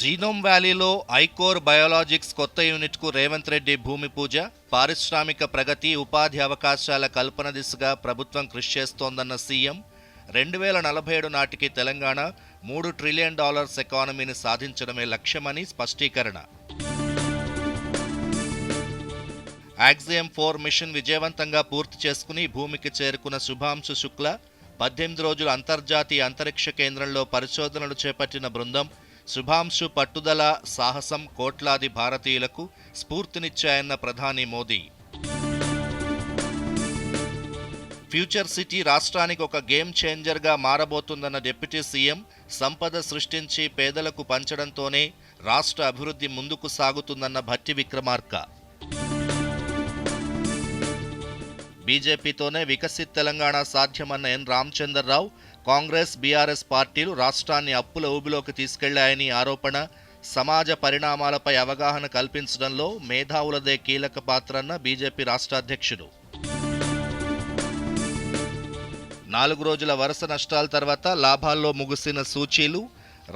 Genome వ్యాలీలో iCore biologics కొత్త యూనిట్కు రేవంత్ రెడ్డి భూమి పూజ పారిశ్రామిక ప్రగతి ఉపాధి అవకాశాల కల్పన దిశగా ప్రభుత్వం కృషి చేస్తోందన్న సీఎం. రెండు వేల నలభై ఏడు నాటికి తెలంగాణ మూడు ట్రిలియన్ డాలర్స్ ఎకానమీని సాధించడమే లక్ష్యమని స్పష్టీకరణ. యాక్సియం ఫోర్ మిషన్ విజయవంతంగా పూర్తి చేసుకుని భూమికి చేరుకున్న శుభాంశు శుక్ల పద్దెనిమిది రోజుల అంతర్జాతీయ అంతరిక్ష కేంద్రంలో పరిశోధనలు చేపట్టిన బృందం శుభాంశు పట్టుదల సాహసం కోట్లాది భారతీయులకు స్ఫూర్తినిచ్చాయన్న ప్రధాని మోదీ. ఫ్యూచర్ సిటీ రాష్ట్రానికి ఒక గేమ్ చేంజర్గా మారబోతుందన్న డిప్యూటీ సీఎం సంపద సృష్టించి పేదలకు పంచడంతోనే రాష్ట్ర అభివృద్ధి ముందుకు సాగుతుందన్న భట్టి విక్రమార్క. బీజేపీతోనే వికసిత్ తెలంగాణ సాధ్యమన్న ఎన్ రామచంద్రరావు కాంగ్రెస్ బీఆర్ఎస్ పార్టీలు రాష్ట్రాన్ని అప్పుల ఊబిలోకి తీసుకెళ్ళాయని ఆరోపణ. సమాజ పరిణామాలపై అవగాహన కల్పించడంలో మేధావులదే కీలక పాత్రన్న బీజేపీ రాష్ట్ర అధ్యక్షుడు నాలుగు రోజుల వరుస నష్టాల తర్వాత లాభాల్లో ముగిసిన సూచీలు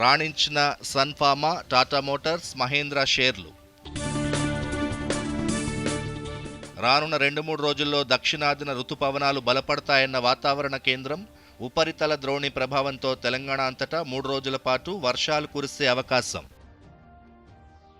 రాణించిన Sun Pharma Tata Motors Mahindra షేర్లు. రానున్న రెండు మూడు రోజుల్లో దక్షిణాదిన రుతుపవనాలు బలపడతాయన్న వాతావరణ కేంద్రం ఉపరితల ద్రోణి ప్రభావంతో తెలంగాణ అంతటా మూడు రోజుల పాటు వర్షాలు కురిసే అవకాశం.